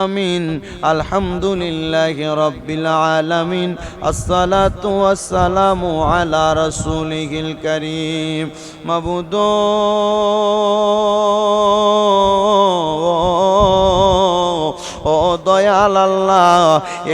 আমিন আলহামদুলিল্লাহ রব্বিল আলামিন আসসালাতু ওয়াসসালামু আলা রাসূলিহিল কারীম মাবুদ ও দয়াল আল্লাহ,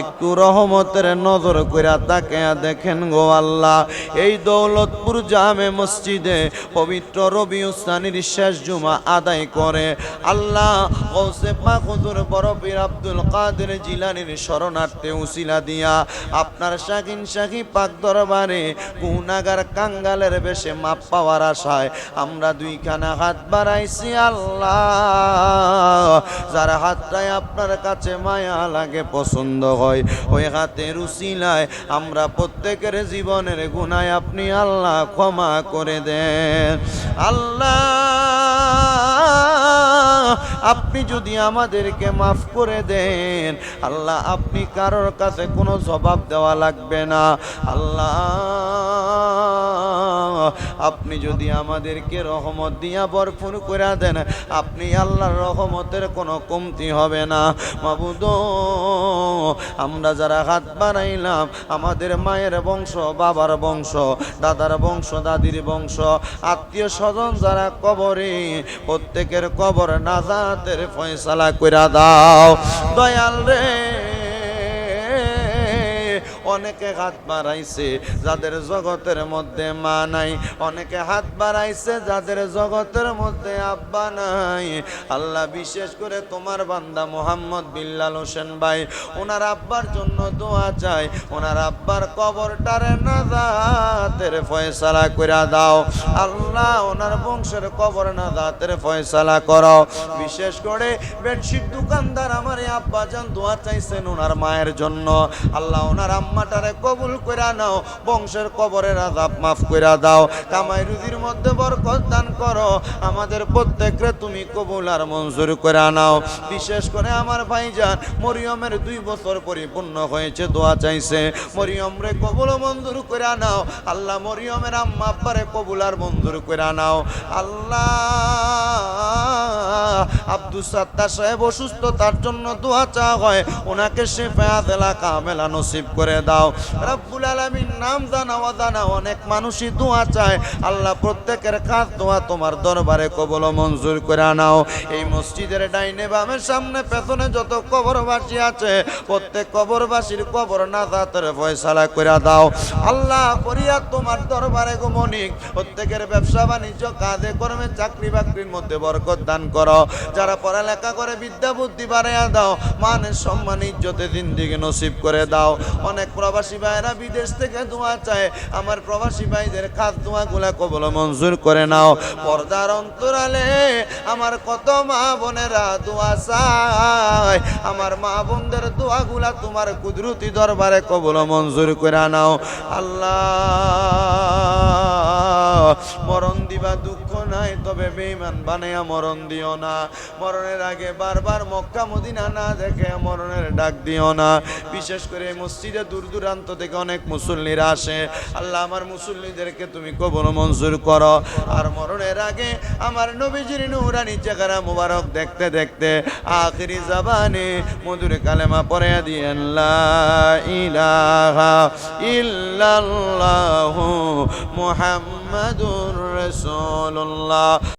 একটু রহমতের নজর কইরা তাকে দেখেন গো আল্লাহ। এই দৌলতপুর জামে মসজিদে পবিত্র রবি উস্তানির শেষ জুমা আদায় করে। আল্লাহ গৌসে পাক হুজুর বড় পীর আব্দুল কাদের জিলানির শরণার্থে উসিলা দিয়া আপনার শাকিন শাকি পাক দরবারে গুনাগার কাঙ্গালের বেশে মাপ পাওয়ার আশায় আমরা দুইখানা হাত বাড়াইছি আল্লাহ। যার হাতটাই আপনার কাছে মায়া লাগে, পছন্দ হয়। ওই হাতের উসিলায় আমরা প্রত্যেকের জীবনের গুনায় আপনি আল্লাহ ক্ষমা করে দেন। আল্লাহ, আপনি যদি আমাদেরকে মাফ করে দেন, আল্লাহ, আপনি কারোর কাছে কোনো জবাব দেওয়া লাগবে না। আল্লাহ আপনি যদি আমাদেরকে রহমত দিয়া ভরপুর করে দেন, আপনি আল্লাহর রহমতের কোনো কমতি হবে না। মাবুদ, আমরা যারা হাত বানাইলাম আমাদের মায়ের বংশ, বাবার বংশ, দাদার বংশ, দাদির বংশ, আত্মীয় স্বজন যারা কবরে, প্রত্যেকের কবর নাজাতের ফয়সালা কইরা দাও। দয়াল রে অনেকে হাত বাড়াইছে যাদের জগতের মধ্যে মা নাই। অনেকে হাত বাড়াইছে যাদের জগতের মধ্যে আব্বা নাই। আল্লাহ বিশেষ করে তোমার বান্দা মোহাম্মদ বিল্লাল হোসেন ভাই, ওনার আব্বার জন্য দোয়া চাই। ওনার আব্বার কবরটারে নাজাতের ফয়সালা কইরা দাও। আল্লাহ ওনার বংশের কবর নাজাতের ফয়সালা করো। বিশেষ করে বেডশিট দোকানদার আমার আব্বা যান দোয়া চাইছেন ওনার মায়ের জন্য। আল্লাহ ওনার আম্মাটারে কবুল কইরা নাও, বংশের কবরের আজাব মাফ কইরা দাও। কামাই রুজির মধ্যে বরকত দান করো, আমাদের প্রত্যেকরে তুমি কবুল আর মঞ্জুর করে নাও। বিশেষ করে আমার ভাইজান, মরিয়মের দুই বছর পরিপূর্ণ হয়েছে, দোয়া চাইছে। মরিয়ম রে কবুল মঞ্জুর করে নাও, আল্লাহ মরিয়মের আম্মা আব্বারে কবুল আর মঞ্জুর করে নাও। আল্লাহ আব্দুল সাত্তার সাহেব অসুস্থ তার জন্য দোয়া চা হয়, ওনাকে সে এলাকা মেলা নসিব করে দাও। রব্বুল আলামিন নাম জানা অজানা অনেক মানুষই দোয়া চায়। আল্লাহ প্রত্যেকের কাজ দোয়া তোমার দরবারে কবল মঞ্জুর করে নাও। এই মসজিদের ডাইনে বামের সামনে পেছনে যত কবরবাসী আছে, প্রত্যেক কবরবাসীর কবর না তাদের ফয়সালা করে দাও। আল্লাহ করিয়া তোমার দরবারে গো মনিক, প্রত্যেকের ব্যবসা বাণিজ্য, কাজে কর্মে চাকরি বাকরির মধ্যে বরকত দান করো। যারা পড়ালেখা করে বিদ্যা বুদ্ধি বাড়াইয়া দাও, মানের সম্মান, ইজ্জতে দিন দিকে নসিব করে দাও। অনেক প্রবাসী ভাইরা বিদেশ থেকে দোয়া চায়। আমার প্রবাসী ভাইদের খাস দোয়াগুলা কবল মঞ্জুর করে নাও। পর্দার অন্তরালে আমার কত মা বোনেরা দোয়া চায়। আমার মা বোনদের দোয়াগুলা তোমার কুদরতি দরবারে কবল মঞ্জুর করে নাও। আল্লাহ, মরণ দিবা দুঃখ নাই, তবে বেইমান বানাইয়া মরণ দিও না। মরণের আগে বারবার মক্কা, মদিনা না দেখে মরণের ডাক দিও না। বিশেষ করে মসজিদে দূর দূরান্ত থেকে অনেক মুসল্লিরা আসে। আল্লাহ আমার মুসল্লিদেরকে তুমি কবল মঞ্জুর করো। আর মরণের আগে আমার নবীজির নুরানি চেহারা মুবারক দেখতে দেখতে আখিরি জাবানে মধুর কালেমা পড়ে দিয়েন ইলাহা ইল্লাল্লাহু মুহাম্মাদুর রাসূলুল্লাহ। 様